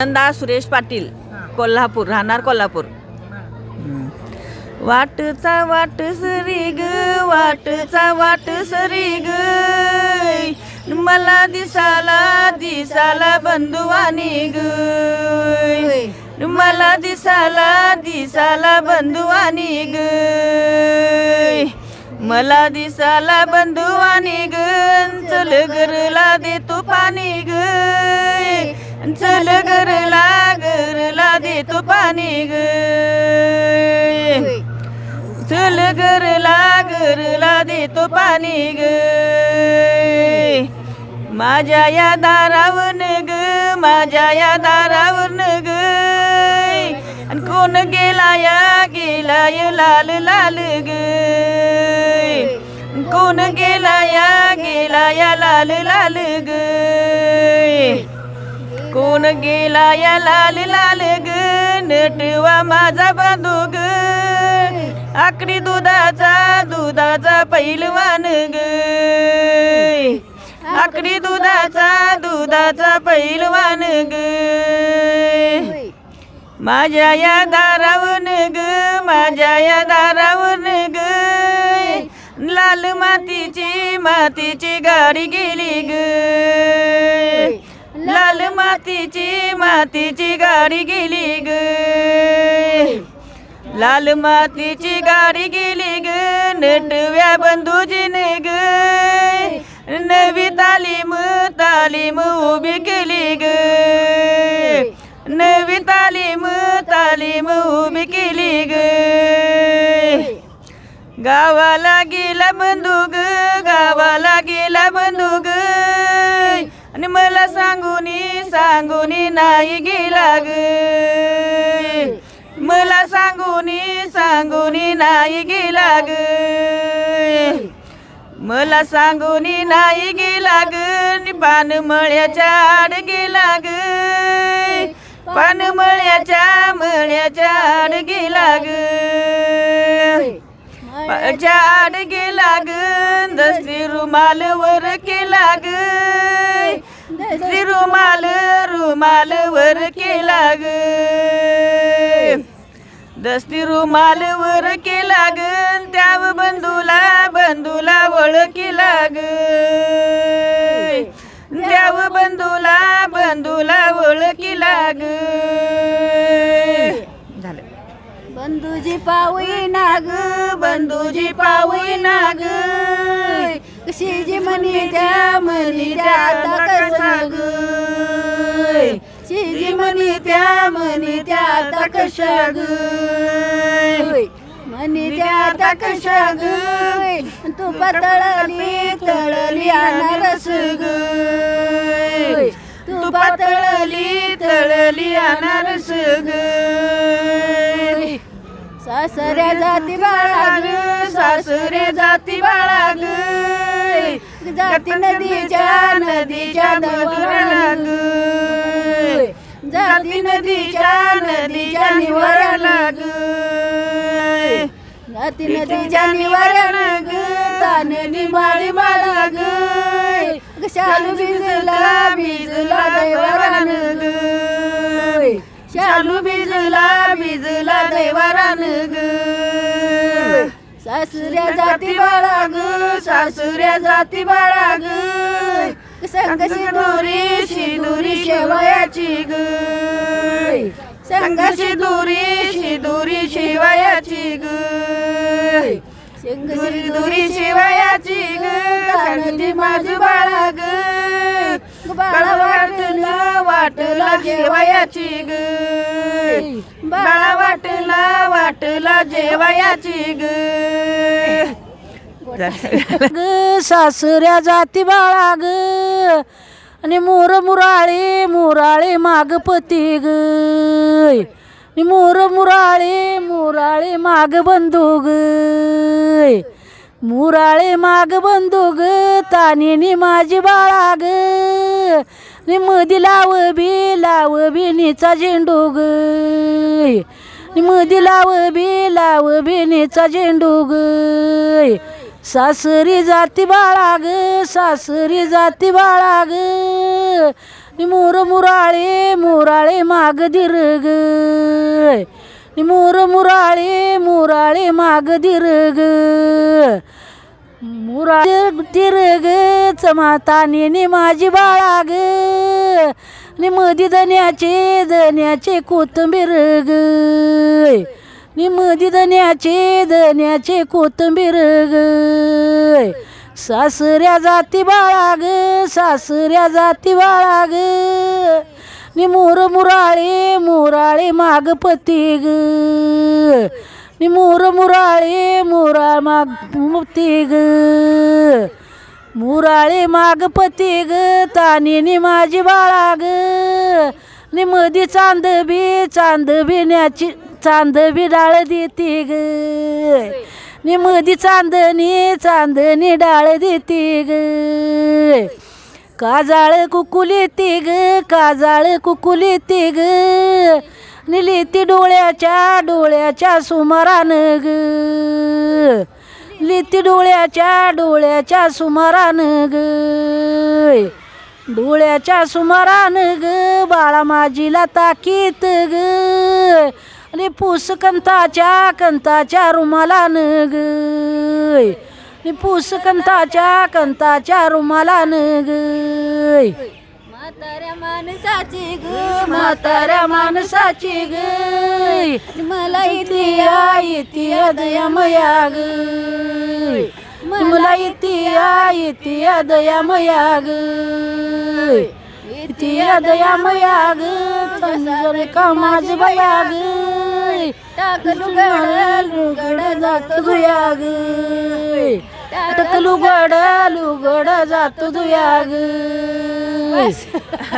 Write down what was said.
नंदा सुरेश पाटील कोल्हापूर राहणार कोल्हापूर. वाटचा वाट सरी ग वाटचा वाट सरी ग मला दिसाला दिसाला बंधुवानी ग मला दिसाला दिसाला बंधुवानी ग मला दिसाला बंधुवानी ग चल घरला देतो पाणी ग चल घरला घरला देतो पाणी ग. चल घरला घरला देतो पाणी ग. माझ्या या दारावर ग माझ्या या दारावर ग. आणि कोण गेला या गेला या लाल लाल ग. कोण गेला या गेला या लाल लाल ग. होऊन गेला या लाल लाल ग नटवा माझा बांधू ग आकडी दुधाचा दुधाचा पैलवान ग. आकडी दुधाचा दुधाचा पैलवान ग. माझ्या या दारावून ग माझ्या या दारावून ग. लाल मातीची मातीची गाडी गेली ग. लाल मातीची मातीची गाडी गेली ग. लाल मातीची गाडी गेली ग. नटव्या बंधूजीने ग. नवी तालीम तालीम उभी केली ग. नवी तालीम तालीम उभी केली ग. गावाला गेला बंधू सांगूनी सांगुनी नाही गेला ग मला सांगूनी सांगुनी नाही गेला ग मला सांगूनी नाही गेला ग नि पान मळ्याच्या आड गेला ग पान मळ्याच्या मळ्याच्या आड गेला ग झाड गेला ग दसरी रुमाल वर केला ग रुमाल रुमाल वर केला ग दसरी रुमाल वर केला ग त्याव बंधूला बंधूला वळ केला ग त्याव बंधूला बंधूला वळ केला ग झालं. बंधूजी पावई नाग बंधूजी पावई नाग. शिजी म्हणी त्या म्हणी त्या कसं शिजी म्हणी त्या म्हणी त्या आता कशा म्हणी त्या आता कशा तू पातळली तळली अनारस ग तू पातळली तळली अनारस ग सासऱ्या जाती बाळा ग सासरे जाती बाळा ग जाती नदीच्या नदीच्या दवराला ग जाती नदीच्या नदीच्या निवाराला ग जाती नदीच्या निवाऱ्याला ग तानेली माळी माळा ग शालू भिजला देवारान ग सासऱ्या जाती बाळा ग सासुऱ्या जाती बाळा ग संग सिंदुरी सिंदुरी शेवयाची ग. संग सिंदुरी सिंदुरी शिवायाची ग. संग सिंदुरी शिवायाची ग. सांगली माझी बाळा ग बाळा वाटला वाटला जेवायाची ग. बाळा वाटला वाटला जेवायाची ग. ग सासऱ्या जाती बाळा ग. आणि मोर मुराळे मुराळे मागपती ग. मोर मुराळे मुराळे माग बंधू ग. मुराळे माग बंधू ग तानेनी माझी बाळा ग मधी लाव बी लाव बिनीचा झेंडू ग मधी लाव बी लाव बिनीचा झेंडू ग सासरी जाती बाळा ग सासरी जाती बाळा ग मुर मुराळे मुराळे माग दिरग. ग मोर मुराळे मुराळे माग दिरग. मुराळे दिरग चमाता नि माझी बाळा ग नि मधी दण्याचे दण्याचे कोथंबीर ग. नि मधी दण्याचे दण्याचे कोथंबीर ग. सासऱ्या जाती बाळा ग सासऱ्या जाती बाळा ग नि मोर मुराळे मुराळे माग पती ग नि मोर मुराळे मुरा माग पती ग मुराळे माग पती ग तानी माझी बाळा ग नि मधी चांदबी चांदबिण्याची चांदबी डाळ देते ग निमदी चांदणी चांदणी डाळ देते ग काजाळ कुकुली तिग काजाळ कुकुली तिग निली ती डोळ्याच्या डोळ्याच्या सुमारान ग. लिती डोळ्याच्या डोळ्याच्या सुमारान ग. डोळ्याच्या सुमारान ग बाळा माझीला ताकीत ग. आणि पूस कंताच्या कंताच्या रुमालान ग. आणि पूस कंताच्या कंताच्या रुमालान ग म्हाताऱ्या माणसाची ग म्हाताऱ्या माणसाची ग. मला इतिया इतिया दयामया ग. मला इतिया इतिया दयामया ग. इतिया दयामया ग. समजले का माझ बया ग. टाकलू लुगड जात दुया ग. टाकलू लुगड लुगड जात दुया ग